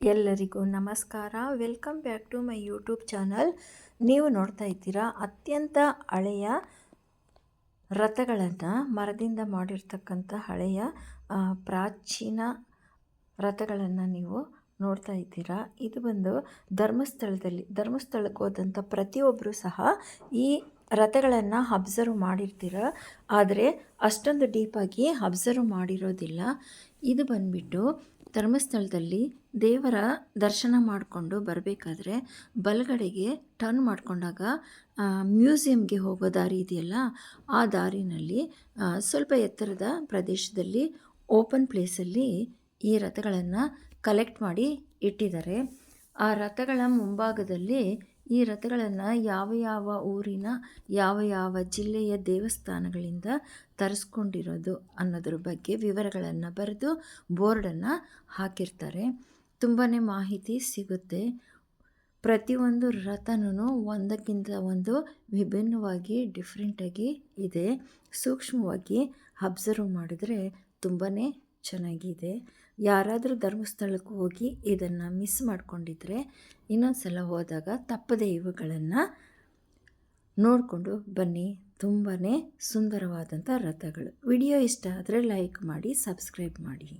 ಎಲ್ಲರಿಗೂ ನಮಸ್ಕಾರ. Welcome back to my YouTube channel ನೀವು ನೋಡ್ತಾ ಇದ್ದೀರಾ ಅತ್ಯಂತ ಹಳೆಯ ರಥಗಳನ್ನು ಮರದಿಂದ ಮಾಡಿರ್ತಕ್ಕಂಥ ಹಳೆಯ ಪ್ರಾಚೀನ ರಥಗಳನ್ನು ನೀವು ನೋಡ್ತಾ ಇದ್ದೀರಾ. ಇದು ಬಂದು ಧರ್ಮಸ್ಥಳದಲ್ಲಿ, ಧರ್ಮಸ್ಥಳಕ್ಕೆ ಹೋದಂಥ ಪ್ರತಿಯೊಬ್ಬರೂ ಸಹ ಈ ರಥಗಳನ್ನು ಅಬ್ಸರ್ವ್ ಮಾಡಿರ್ತೀರ. ಆದರೆ ಅಷ್ಟೊಂದು ಡೀಪಾಗಿ ಅಬ್ಸರ್ವ್ ಮಾಡಿರೋದಿಲ್ಲ. ಇದು ಬಂದ್ಬಿಟ್ಟು ಧರ್ಮಸ್ಥಳದಲ್ಲಿ ದೇವರ ದರ್ಶನ ಮಾಡಿಕೊಂಡು ಬರಬೇಕಾದ್ರೆ ಬಲಗಡೆಗೆ ಟರ್ನ್ ಮಾಡಿಕೊಂಡಾಗ ಮ್ಯೂಸಿಯಮ್ಗೆ ಹೋಗೋ ದಾರಿ ಇದೆಯಲ್ಲ, ಆ ದಾರಿನಲ್ಲಿ ಸ್ವಲ್ಪ ಎತ್ತರದ ಪ್ರದೇಶದಲ್ಲಿ ಓಪನ್ ಪ್ಲೇಸಲ್ಲಿ ಈ ರಥಗಳನ್ನು ಕಲೆಕ್ಟ್ ಮಾಡಿ ಇಟ್ಟಿದ್ದಾರೆ. ಆ ರಥಗಳ ಮುಂಭಾಗದಲ್ಲಿ ಈ ರಥಗಳನ್ನು ಯಾವ ಯಾವ ಊರಿನ, ಯಾವ ಯಾವ ಜಿಲ್ಲೆಯ ದೇವಸ್ಥಾನಗಳಿಂದ ತರಿಸ್ಕೊಂಡಿರೋದು ಅನ್ನೋದ್ರ ಬಗ್ಗೆ ವಿವರಗಳನ್ನು ಬರೆದು ಬೋರ್ಡನ್ನು ಹಾಕಿರ್ತಾರೆ. ತುಂಬಾ ಮಾಹಿತಿ ಸಿಗುತ್ತೆ. ಪ್ರತಿಯೊಂದು ರಥನೂ ಒಂದಕ್ಕಿಂತ ಒಂದು ವಿಭಿನ್ನವಾಗಿ ಡಿಫ್ರೆಂಟಾಗಿ ಇದೆ. ಸೂಕ್ಷ್ಮವಾಗಿ ಅಬ್ಸರ್ವ್ ಮಾಡಿದ್ರೆ ತುಂಬಾ ಚೆನ್ನಾಗಿದೆ. ಯಾರಾದರೂ ಧರ್ಮಸ್ಥಳಕ್ಕೆ ಹೋಗಿ ಇದನ್ನು ಮಿಸ್ ಮಾಡಿಕೊಂಡಿದ್ರೆ ಇನ್ನೊಂದು ಸಲ ಹೋದಾಗ ತಪ್ಪದೇ ಇವುಗಳನ್ನು ನೋಡಿಕೊಂಡು ಬನ್ನಿ. ತುಂಬಾ ಸುಂದರವಾದಂಥ ರಥಗಳು. ವಿಡಿಯೋ ಇಷ್ಟ ಆದರೆ ಲೈಕ್ ಮಾಡಿ ಸಬ್ಸ್ಕ್ರೈಬ್ ಮಾಡಿ.